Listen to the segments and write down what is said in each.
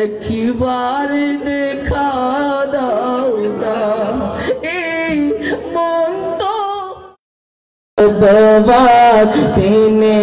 একবার দেখা দাও না। এই মন তো তিনি তেনে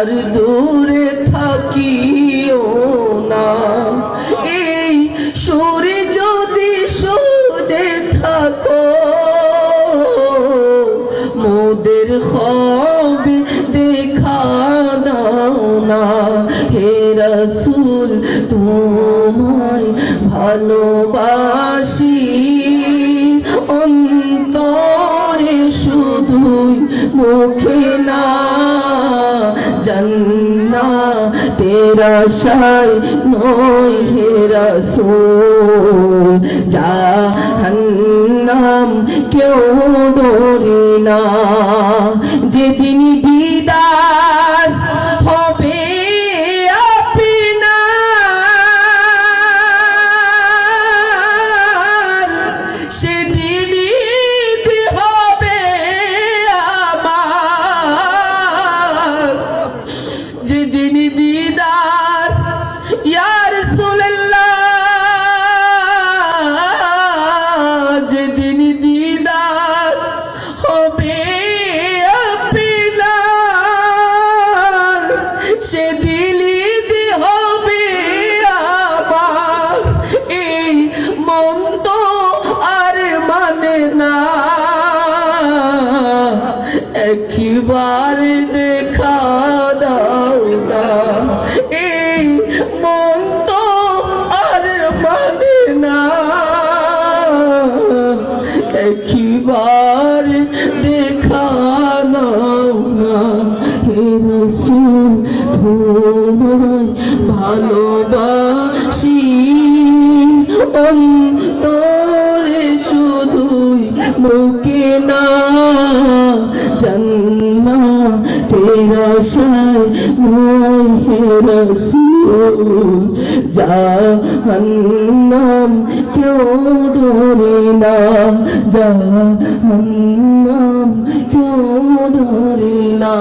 আর দূরে থাকিও না। এই সুরে যদি শুনে থাকো, মোদের হবে দেখা দাও না। হে রসুল, তোমায় ভালোবাসি। অন্তরে শুধুই মুখে না জন্না তেরা শাই নয় হে রসুল। জাহান্নাম কেউ ডরে না। যেদিন দিদার যেদিন দিদার ইয়ার যেদিন দিদার হবে আপনার সেদিনই দি হবে আমার। এই মন আর মানে না। একবার দেখা একবার দেখা দাও না, হে রসুল, তোমায় ভালোবাসি। অন্তরে শুধুই মুখে না জন্না তেরা হে রসুল জাহান্নাম কেউ ডরে না। জাহান্নাম কেউ ডরে না।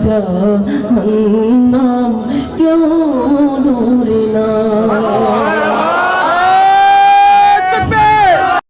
জাহান্নাম কেউ ডরে না।